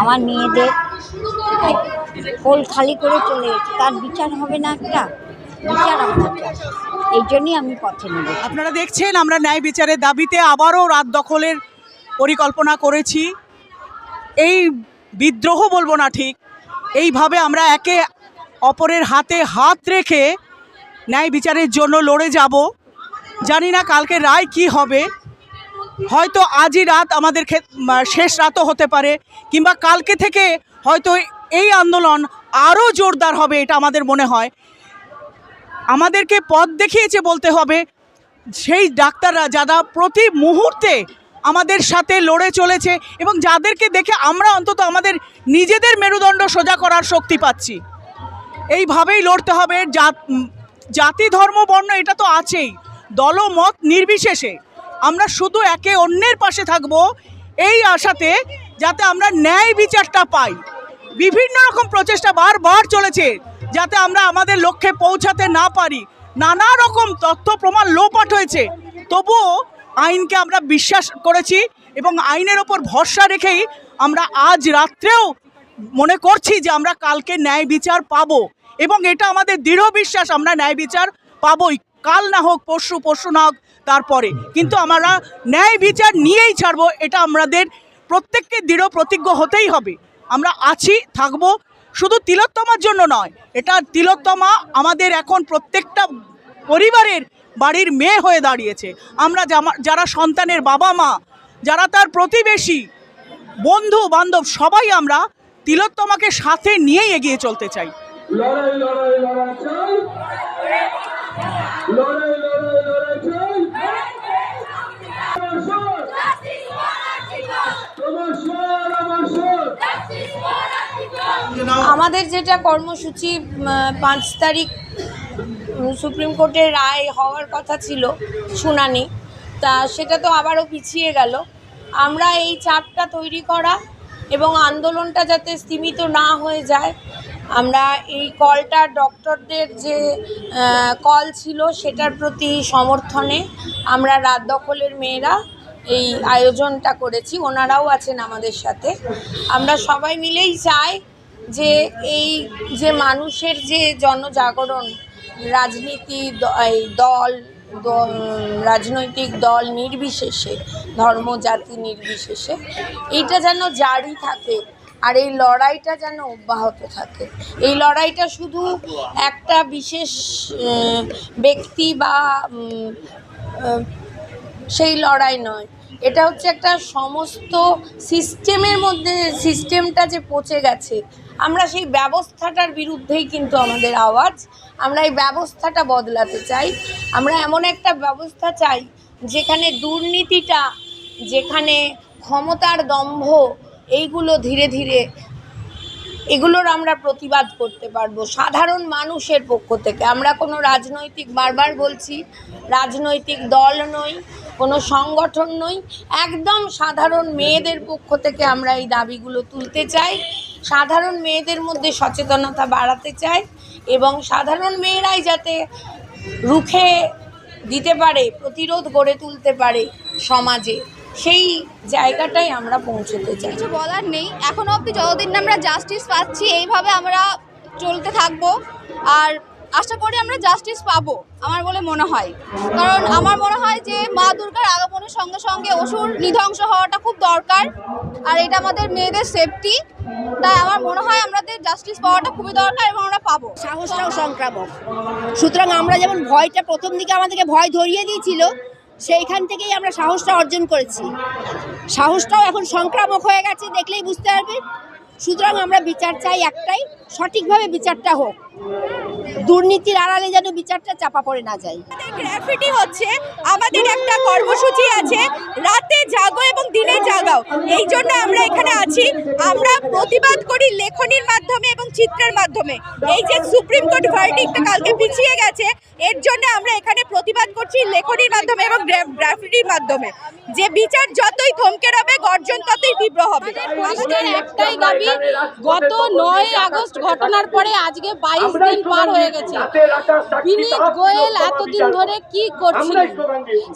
আমার মেয়েদের কোল খালি করে চলে গেছে। তার বিচার হবে না একটা? বিচার এই জন্যই আমি পথে নেব আপনারা দেখছেন, আমরা ন্যায় বিচারের দাবিতে আবারও রাত দখলের পরিকল্পনা করেছি। এই বিদ্রোহ বলব না ঠিক, এইভাবে আমরা একে অপরের হাতে হাত রেখে ন্যায় বিচারের জন্য লড়ে যাব। জানি না কালকে রায় কি হবে। হয়তো আজই রাত আমাদের শেষ রাতও হতে পারে, কিংবা কালকে থেকে হয়তো এই আন্দোলন আরও জোরদার হবে এটা আমাদের মনে হয়। আমাদেরকে পথ দেখিয়েছে বলতে হবে, সেই ডাক্তাররা যারা প্রতি মুহূর্তে আমাদের সাথে লড়ে চলেছে এবং যাদেরকে দেখে আমরা অন্তত আমাদের নিজেদের মেরুদণ্ড সোজা করার শক্তি পাচ্ছি। এইভাবেই লড়তে হবে জাতি, ধর্ম, বর্ণ এটা তো আছেই। দলমত নির্বিশেষে। আমরা শুধু একে অন্যের পাশে থাকব এই আশাতে যাতে আমরা ন্যায় বিচারটা পাই। বিভিন্ন রকম প্রচেষ্টা বারবার চলেছে যাতে আমরা আমাদের লক্ষ্যে পৌঁছাতে না পারি। নানা রকম তথ্য প্রমাণ লোপাট হয়েছে। তবুও আইনকে আমরা বিশ্বাস করেছি এবং আইনের ওপর ভরসা রেখেই আমরা আজ রাত্রেও মনে করছি যে আমরা কালকে ন্যায় বিচার পাবো এবং এটা আমাদের দৃঢ় বিশ্বাস, আমরা ন্যায় বিচার পাবই। কাল না হোক, পরশু পরশু না হোক তারপরে। কিন্তু আমরা ন্যায় বিচার নিয়েই ছাড়বো, এটা আমাদের প্রত্যেককে দৃঢ় প্রতিজ্ঞ হতেই হবে। আমরা আছি, থাকব, শুধু তিলোত্তমার জন্য নয়, এটা তিলোত্তমা আমাদের এখন প্রত্যেকটা পরিবারের বাড়ির মেয়ে হয়ে দাঁড়িয়েছে। আমরা যারা সন্তানের বাবা মা, যারা তার প্রতিবেশী, বন্ধু, বান্ধব, সবাই আমরা তিলোত্তমাকে সাথে নিয়েই এগিয়ে চলতে চাই। লড়াই লড়াই লড়াই। আমাদের যেটা কর্মসূচি পাঁচ তারিখ সুপ্রিম কোর্টের রায় হওয়ার কথা ছিল, শুনানি। তা সেটা তো আবারও পিছিয়ে গেল। আমরা এই চাপটা তৈরি করা এবং আন্দোলনটা যাতে স্তীমিত না হয়ে যায় আমরা এই কলটা ডক্টরদের যে কল ছিল সেটার প্রতি সমর্থনে আমরা রাত দখলের মেয়েরা এই আয়োজনটা করেছি, ওনারাও আছেন আমাদের সাথে। আমরা সবাই মিলেই চাই যে এই যে মানুষের যে জনজাগরণ, রাজনীতি এই দল রাজনৈতিক দল নির্বিশেষে ধর্ম জাতি নির্বিশেষে, এইটা যেন জারি থাকে। আর এই লড়াইটা যেন অব্যাহত থাকে। এই লড়াইটা শুধু একটা বিশেষ ব্যক্তি বা সেই লড়াই নয়। এটা হচ্ছে একটা সমস্ত সিস্টেমের মধ্যে, সিস্টেমটা যে পচে গেছে, আমরা সেই ব্যবস্থাটার বিরুদ্ধেই কিন্তু আমাদের আওয়াজ, আমরা এই ব্যবস্থাটা বদলাতে চাই। আমরা এমন একটা ব্যবস্থা চাই, যেখানে দুর্নীতিটা, যেখানে ক্ষমতার দম্ভ এইগুলো ধীরে ধীরে, এগুলোর আমরা প্রতিবাদ করতে পারব। সাধারণ মানুষের পক্ষ থেকে। আমরা কোনো রাজনৈতিক, বারবার বলছি, রাজনৈতিক দল নই, কোনো সংগঠন নই। একদম সাধারণ মেয়েদের পক্ষ থেকে আমরা এই দাবিগুলো তুলতে চাই। সাধারণ মেয়েদের মধ্যে সচেতনতা বাড়াতে চাই এবং সাধারণ মেয়েরাই যাতে রুখে দিতে পারে, প্রতিরোধ গড়ে তুলতে পারে সমাজে। সেই জায়গাটাই আমরা পৌঁছতে চাই। কিছু বলার নেই। এখনও অবধি যতদিন না আমরা জাস্টিস পাচ্ছি এইভাবে আমরা চলতে থাকব। আর আশা করি আমরা জাস্টিস পাবো আমার বলে মনে হয়। কারণ আমার মনে হয় যে মা দুর্গার আগমনের সঙ্গে সঙ্গে অসুর নিধ্বংস হওয়াটা খুব দরকার। আর এটা আমাদের মেয়েদের সেফটি তাই আমার মনে হয় আমাদের জাস্টিস পাওয়াটা খুবই দরকার এবং আমরা পাবো। সাহসটাও সংক্রামক। সুতরাং আমরা যেমন ভয়টা প্রথম দিকে আমাদেরকে ভয় ধরিয়ে দিয়েছিল সেইখান থেকেই আমরা সাহসটা অর্জন করেছি। সাহসটাও এখন সংক্রামক হয়ে গেছে, দেখলেই বুঝতে পারবে সুতরাং আমরা বিচার চাই একটাই, সঠিকভাবে বিচারটা হোক। দুর্নীতির আড়ালে যেন বিচারটা চাপা পড়ে না যায়। গ্র্যাফিটি হচ্ছে আমাদের একটা কর্মসূচি আছে রাতে জাগো এবং দিনে জাগাও। এই জন্য আমরা এখানে আছি। আমরা প্রতিবাদ করি লেখনির মাধ্যমে এবং চিত্রের মাধ্যমে। এই যে সুপ্রিম কোর্ট ভার্ডিক্টটা কালকে পিছিয়ে গেছে এর জন্য আমরা এখানে প্রতিবাদ করছি লেখনির মাধ্যমে এবং গ্রা- গ্রাফিটির মাধ্যমে। যে বিচার যতই থমকে রবে গর্জন ততই তীব্র হবে। আমাদের একটাই দাবি গত নয় আগস্ট ঘটনার পরে আজকে বাইশ দিন পার গেছে। বিনীত গোয়েল এতদিন ধরে কি করছিল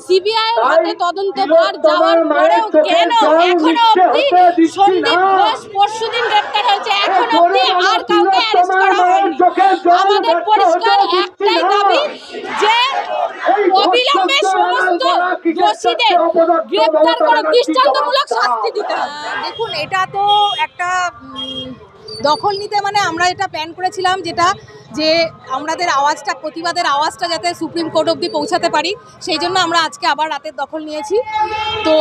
সিবিআই হাতে তদন্তভার যাওয়ার পরেও কেন এখনও অবধি সন্দীপ ঘোষ পরশুদিন গ্রেপ্তার হয়েছে? এখন অবধি আর কাউকে অ্যারেস্ট করা হয়নি। আমাদের পরিষ্কার একটাই দাবি যে অবিলম্বে সমস্ত দোষীদের গ্রেপ্তার করে দৃষ্টান্তমূলক শাস্তি দিতে হবে। দেখুন এটা তো একটা দখল নিতে মানে আমরা এটা প্ল্যান করেছিলাম যেটা যে আমাদের আওয়াজটা, প্রতিবাদের আওয়াজটা যাতে সুপ্রিম কোর্ট অবধি পৌঁছাতে পারি, সেই জন্য আমরা আজকে আবার রাতের দখল নিয়েছি। তো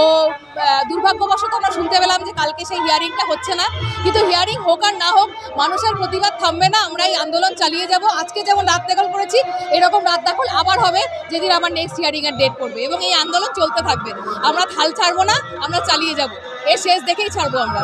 দুর্ভাগ্যবশত আমরা শুনতে পেলাম যে কালকে সেই হিয়ারিংটা হচ্ছে না। কিন্তু হিয়ারিং হোক আর না হোক, মানুষের প্রতিবাদ থামবে না, আমরা এই আন্দোলন চালিয়ে যাব। আজকে যেমন রাত দখল করেছি, এরকম রাত দখল আবার হবে, যেদিন আবার নেক্সট হিয়ারিংয়ের ডেট পড়বে এবং এই আন্দোলন চলতে থাকবে। আমরা থাল ছাড়বো না, আমরা চালিয়ে যাব। এর শেষ দেখেই ছাড়বো আমরা।